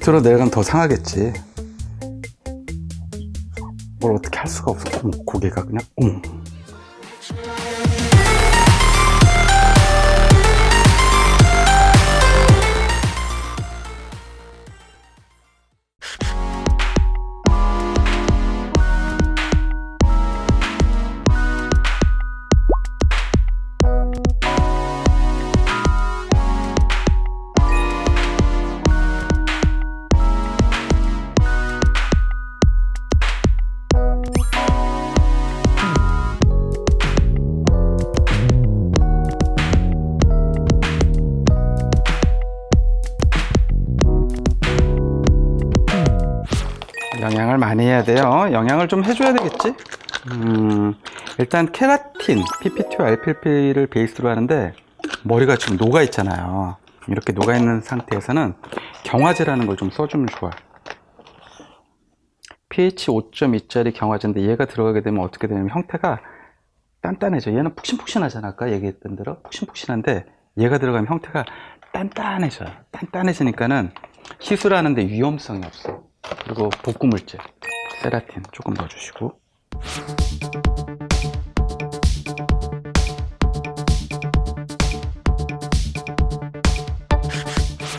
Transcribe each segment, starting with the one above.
밑으로 내려가면 더 상하겠지. 뭘 어떻게 할 수가 없어. 어머, 고개가 그냥, 어 영양을 많이 해야 돼요. 영양을 좀 해줘야 되겠지? 음, 일단 케라틴, PPT와 LPP를 베이스로 하는데 머리가 지금 녹아 있잖아요. 이렇게 녹아 있는 상태에서는 경화제라는 걸 좀 써주면 좋아요. pH 5.2짜리 경화제인데 얘가 들어가게 되면 어떻게 되냐면 형태가 단단해져. 얘는 푹신푹신하잖아. 아까 얘기했던 대로 푹신푹신한데 얘가 들어가면 형태가 단단해져요. 단단해지니까는 시술하는데 위험성이 없어. 그리고 복구 물질, 세라틴 조금 넣어주시고.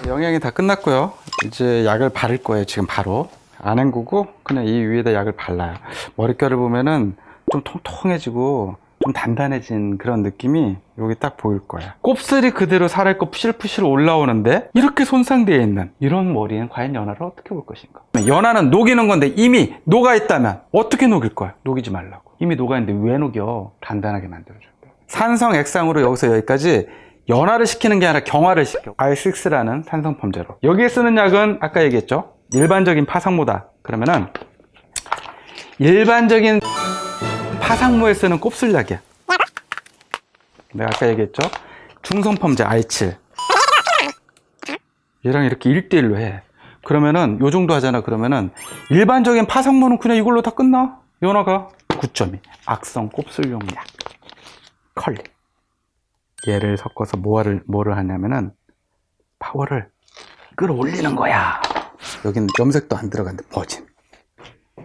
영양이 다 끝났고요. 이제 약을 바를 거예요. 지금 바로. 안 헹구고 그냥 이 위에다 약을 발라요. 머릿결을 보면은 좀 통통해지고 좀 단단해진 그런 느낌이 여기 딱 보일 거야. 곱슬이 그대로 살아있고 푸실푸실 올라오는데 이렇게 손상되어 있는 이런 머리는 과연 연화를 어떻게 볼 것인가? 연화는 녹이는 건데 이미 녹아 있다면 어떻게 녹일 거야? 녹이지 말라고. 이미 녹아 있는데 왜 녹여? 단단하게 만들어줘야 돼. 산성 액상으로 여기서 여기까지 연화를 시키는 게 아니라 경화를 시켜. R6라는 산성 펌제로. 여기에 쓰는 약은 아까 얘기했죠? 일반적인 파상모다. 그러면은 일반적인 파상모에 쓰는 곱슬약이야. 내가 아까 얘기했죠? 중성펌제 R7. 얘랑 이렇게 1대1로 해. 그러면은 요 정도 하잖아. 그러면은 일반적인 파상모는 그냥 이걸로 다 끝나. 연화가 9.2. 악성 곱슬용 약. 컬리. 얘를 섞어서 뭐를 뭐를 하냐면은 파워를 끌어올리는 거야. 여기는 염색도 안 들어간대 버진.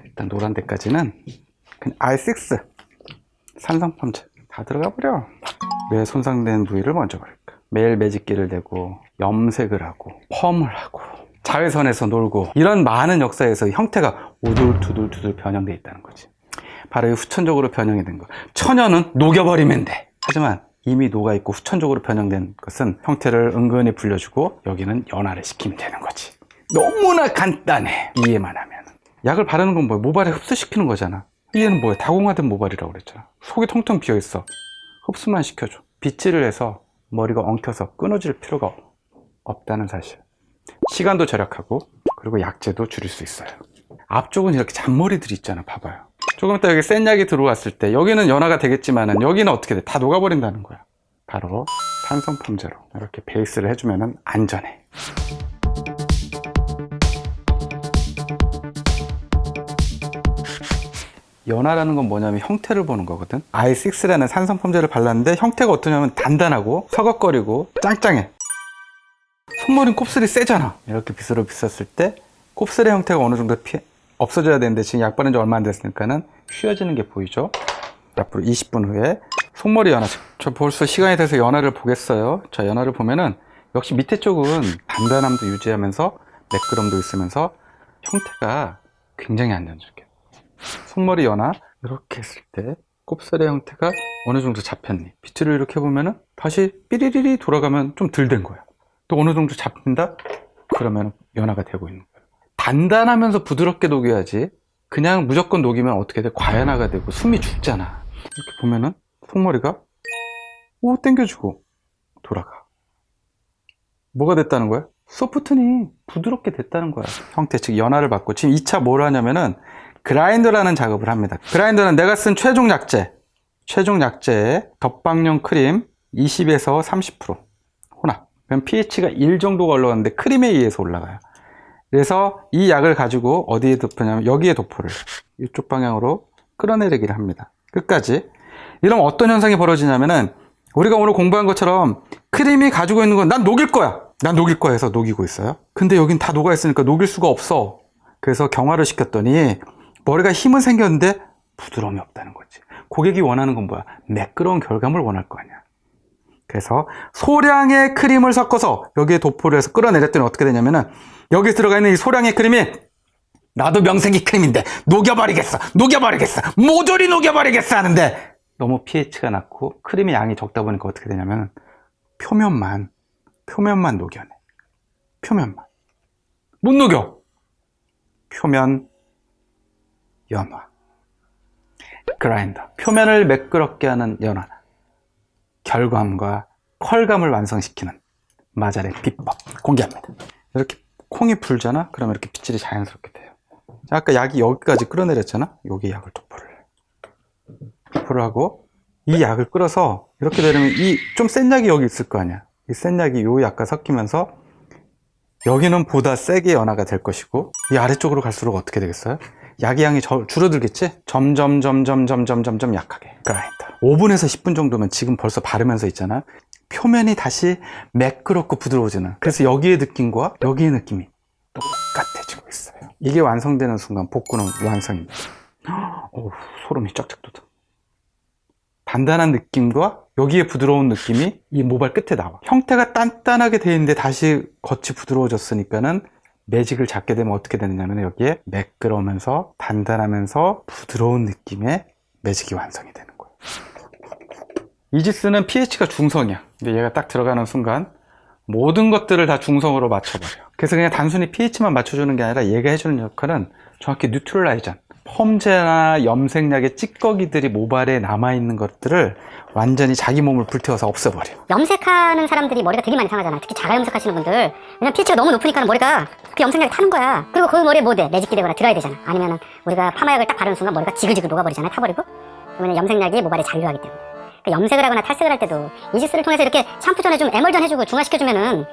일단 노란 데까지는 그냥 R6 산성펌제 다 들어가 버려. 왜 손상된 부위를 먼저 버릴까? 매일 매직기를 대고 염색을 하고 펌을 하고 자외선에서 놀고 이런 많은 역사에서 형태가 우둘투둘투둘 변형돼 있다는 거지. 바로 이 후천적으로 변형이 된 거. 천연은 녹여버리면 돼. 하지만 이미 녹아있고 후천적으로 변형된 것은 형태를 은근히 불려주고 여기는 연화를 시키면 되는 거지. 너무나 간단해. 이해만 하면. 약을 바르는 건 뭐야? 모발에 흡수시키는 거잖아. 얘는 뭐야? 다공화된 모발이라고 그랬잖아. 속이 텅텅 비어 있어. 흡수만 시켜줘. 빗질을 해서 머리가 엉켜서 끊어질 필요가 없다는 사실. 시간도 절약하고 그리고 약재도 줄일 수 있어요. 앞쪽은 이렇게 잔머리들이 있잖아. 봐봐요. 조금 이따 여기 센 약이 들어왔을 때 여기는 연화가 되겠지만은 여기는 어떻게 돼? 다 녹아버린다는 거야. 바로 산성 펌제로 이렇게 베이스를 해주면은 안전해. 연화라는 건 뭐냐면 형태를 보는 거거든. i6라는 산성 펌제를 발랐는데 형태가 어떠냐면 단단하고 서걱거리고 짱짱해. 손머리는 곱슬이 세잖아. 이렇게 빗으로 빗었을 때 곱슬의 형태가 어느 정도 피, 없어져야 되는데 지금 약 바른 지 얼마 안 됐으니까는 휘어지는 게 보이죠? 앞으로 20분 후에 손머리 연화. 저 벌써 시간이 돼서 연화를 보겠어요. 자, 연화를 보면은 역시 밑에 쪽은 단단함도 유지하면서 매끄럼도 있으면서 형태가 굉장히 안정적이에요. 손머리 연화 이렇게 했을 때 곱슬의 형태가 어느 정도 잡혔니? 빗질을 이렇게 해보면은 다시 삐리리리 돌아가면 좀 덜 된 거야. 또 어느 정도 잡힌다? 그러면 연화가 되고 있는 거야. 단단하면서 부드럽게 녹여야지. 그냥 무조건 녹이면 어떻게 돼? 과연화가 되고 숨이 죽잖아. 이렇게 보면은 손머리가 오 땡겨주고 돌아가. 뭐가 됐다는 거야? 소프트니 부드럽게 됐다는 거야. 형태 즉 연화를 받고 지금 2차 뭘 하냐면은 그라인더라는 작업을 합니다. 그라인더는 내가 쓴 최종 약재, 최종 약재에 덧방용 크림 20에서 30% 혼합. 그럼 pH가 1 정도가 올라가는데 크림에 의해서 올라가요. 그래서 이 약을 가지고 어디에 덮으냐면 여기에 도포를 이쪽 방향으로 끌어내리기를 합니다. 끝까지. 이러면 어떤 현상이 벌어지냐면은 우리가 오늘 공부한 것처럼 크림이 가지고 있는 건 난 녹일 거야. 난 녹일 거야 해서 녹이고 있어요. 근데 여긴 다 녹아 있으니까 녹일 수가 없어. 그래서 경화를 시켰더니 머리가 힘은 생겼는데 부드러움이 없다는 거지. 고객이 원하는 건 뭐야? 매끄러운 결감을 원할 거 아니야. 그래서 소량의 크림을 섞어서 여기에 도포를 해서 끌어내렸더니 어떻게 되냐면은 여기 들어가 있는 이 소량의 크림이 나도 명색이 크림인데 녹여버리겠어 녹여버리겠어 모조리 녹여버리겠어 하는데 너무 pH가 낮고 크림의 양이 적다 보니까 어떻게 되냐면 표면만 표면만 녹여내 표면만 못 녹여 표면 연화. 그라인더. 표면을 매끄럽게 하는 연화 결감과 컬감을 완성시키는 마잘의 비법. 공개합니다. 이렇게 콩이 불잖아? 그러면 이렇게 빗질이 자연스럽게 돼요. 자, 아까 약이 여기까지 끌어내렸잖아? 여기 약을 도포를. 해 도포를 하고 이 약을 끌어서 이렇게 되려면 이 좀 센 약이 여기 있을 거 아니야. 이 센 약이 요 약과 섞이면서 여기는 보다 세게 연화가 될 것이고 이 아래쪽으로 갈수록 어떻게 되겠어요? 약의 양이 저- 줄어들겠지? 점점 점점 점점 점점 약하게. 그라인더 5분에서 10분 정도면 지금 벌써 바르면서 있잖아. 표면이 다시 매끄럽고 부드러워지는. 그래서 여기의 느낌과 여기의 느낌이 똑같아지고 있어요. 이게 완성되는 순간 복구는 완성입니다. 어우, 소름이 쫙쫙 돋아. 단단한 느낌과 여기에 부드러운 느낌이 이 모발 끝에 나와. 형태가 단단하게 돼 있는데 다시 겉이 부드러워졌으니까는 매직을 잡게 되면 어떻게 되느냐면 여기에 매끄러우면서 단단하면서 부드러운 느낌의 매직이 완성이 되는 거예요. 이지스는 pH가 중성이야. 근데 얘가 딱 들어가는 순간 모든 것들을 다 중성으로 맞춰버려. 그래서 그냥 단순히 pH만 맞춰주는 게 아니라 얘가 해주는 역할은 정확히 뉴트럴라이전. 펌제나 염색약의 찌꺼기들이 모발에 남아있는 것들을 완전히 자기 몸을 불태워서 없애버려. 염색하는 사람들이 머리가 되게 많이 상하잖아. 특히 자가 염색하시는 분들. 왜냐면 pH가 너무 높으니까 머리가 그 염색약이 타는 거야. 그리고 그 머리에 뭐 돼? 매직기 되거나 드라이 되잖아. 아니면은 우리가 파마약을 딱 바르는 순간 머리가 지글지글 녹아버리잖아. 타버리고. 왜냐면 염색약이 모발에 잔류하기 때문에. 그러니까 염색을 하거나 탈색을 할 때도 이지스를 통해서 이렇게 샴푸 전에 좀 에멀전 해주고 중화시켜주면은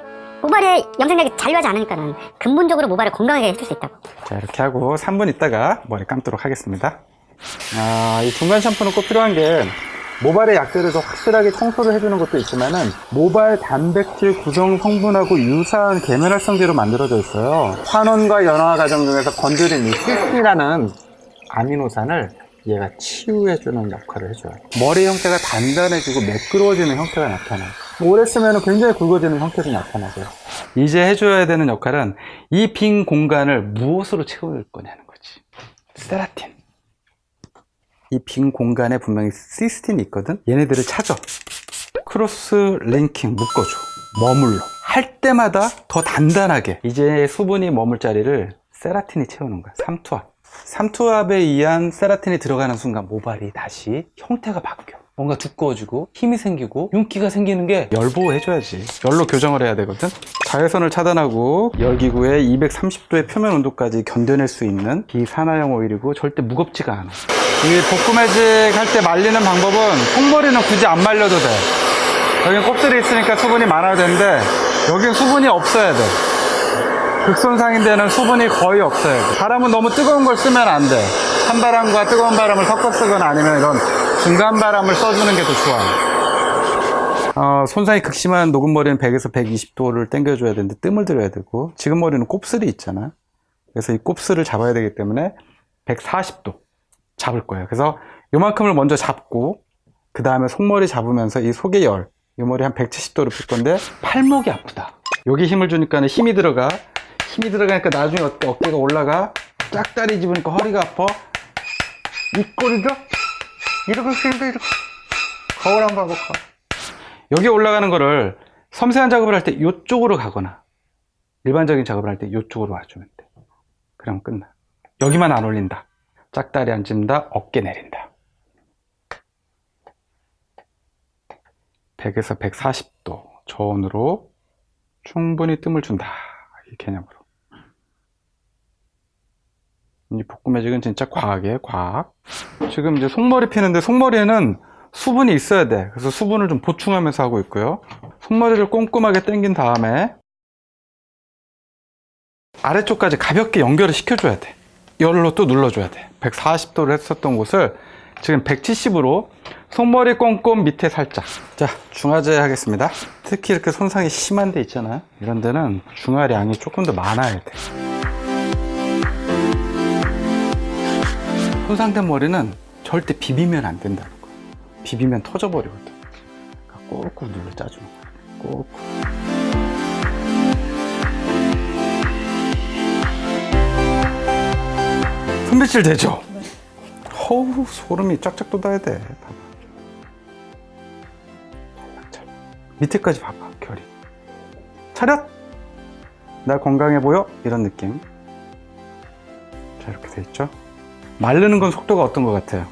모발에 염색약이 잔류하지 않으니까는 근본적으로 모발을 건강하게 해줄 수 있다고. 자, 이렇게 하고 3분 있다가 머리 감도록 하겠습니다. 아, 이 중간 샴푸는 꼭 필요한 게 모발의 약들을 더 확실하게 청소를 해주는 것도 있지만은 모발 단백질 구성 성분하고 유사한 계면활성제로 만들어져 있어요. 환원과 연화 과정 중에서 건드린 이 시스티라는 아미노산을 얘가 치유해주는 역할을 해줘요. 머리 형태가 단단해지고 매끄러워지는 형태가 나타나요. 오래 쓰면 굉장히 굵어지는 형태도 나타나고요. 이제 해줘야 되는 역할은 이 빈 공간을 무엇으로 채울 거냐는 거지. 세라틴. 이 빈 공간에 분명히 시스틴이 있거든? 얘네들을 찾아. 크로스 랭킹 묶어줘. 머물러. 할 때마다 더 단단하게. 이제 수분이 머물 자리를 세라틴이 채우는 거야. 삼투압. 삼투압에 의한 세라틴이 들어가는 순간 모발이 다시 형태가 바뀌어. 뭔가 두꺼워지고 힘이 생기고 윤기가 생기는 게 열보호해줘야지. 열로 교정을 해야 되거든. 자외선을 차단하고 열기구에 230도의 표면 온도까지 견뎌낼 수 있는 비산화형 오일이고 절대 무겁지가 않아. 이 볶음 매직 할 때 말리는 방법은 속머리는 굳이 안 말려도 돼. 여기 껍질이 있으니까 수분이 많아야 되는데 여긴 수분이 없어야 돼. 극손상인 데는 수분이 거의 없어요. 바람은 너무 뜨거운 걸 쓰면 안 돼. 찬바람과 뜨거운 바람을 섞어 쓰거나 아니면 이런 중간 바람을 써주는 게 더 좋아요. 어, 손상이 극심한 녹은 머리는 100에서 120도를 당겨줘야 되는데 뜸을 들여야 되고 지금 머리는 곱슬이 있잖아. 그래서 이 곱슬을 잡아야 되기 때문에 140도 잡을 거예요. 그래서 요만큼을 먼저 잡고 그 다음에 속머리 잡으면서 이 속의 열, 이 머리 한 170도로 필 건데 팔목이 아프다. 여기 힘을 주니까 힘이 들어가. 힘이 들어가니까 나중에 어깨, 어깨가 올라가. 짝다리 집으니까 허리가 아파. 이 꼬리가 이러고 있으니까 이렇게 거울 한번 봐볼까. 여기 올라가는 거를 섬세한 작업을 할 때 이쪽으로 가거나 일반적인 작업을 할 때 이쪽으로 와주면 돼. 그럼 끝나. 여기만 안 올린다. 짝다리 안 짚는다. 어깨 내린다. 100에서 140도 저온으로 충분히 뜸을 준다. 이 개념으로. 이 볶음 매직은 진짜 과학이에요, 과학. 지금 이제 속머리 피는데 속머리에는 수분이 있어야 돼. 그래서 수분을 좀 보충하면서 하고 있고요. 속머리를 꼼꼼하게 당긴 다음에 아래쪽까지 가볍게 연결을 시켜줘야 돼. 열로 또 눌러줘야 돼. 140도를 했었던 곳을 지금 170으로 손머리 꼼꼼 밑에 살짝. 자, 중화제 하겠습니다. 특히 이렇게 손상이 심한 데 있잖아요. 이런 데는 중화량이 조금 더 많아야 돼. 손상된 머리는 절대 비비면 안 된다는 거야. 비비면 터져버리거든. 그러니까 꾹꾹 눌러 짜주는 거야. 꾹꾹. 손배칠 되죠? 허우 소름이 쫙쫙 돋아야 돼. 봐봐. 밑에까지 봐봐 결이. 차렷. 나 건강해 보여? 이런 느낌. 자 이렇게 돼 있죠. 마르는 건 속도가 어떤 것 같아요?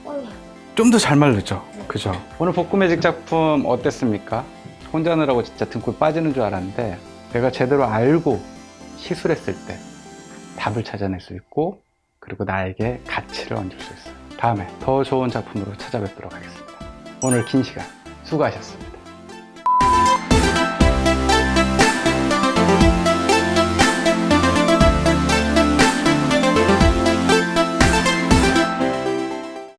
좀 더잘 마르죠. 그죠? 오늘 복구 매직 작품 어땠습니까? 혼자 하느라고 진짜 등골 빠지는 줄 알았는데 내가 제대로 알고 시술했을 때 답을 찾아낼 수 있고 그리고 나에게 가치를 얹을 수 있어요. 다음에 더 좋은 작품으로 찾아뵙도록 하겠습니다. 오늘 긴 시간 수고하셨습니다.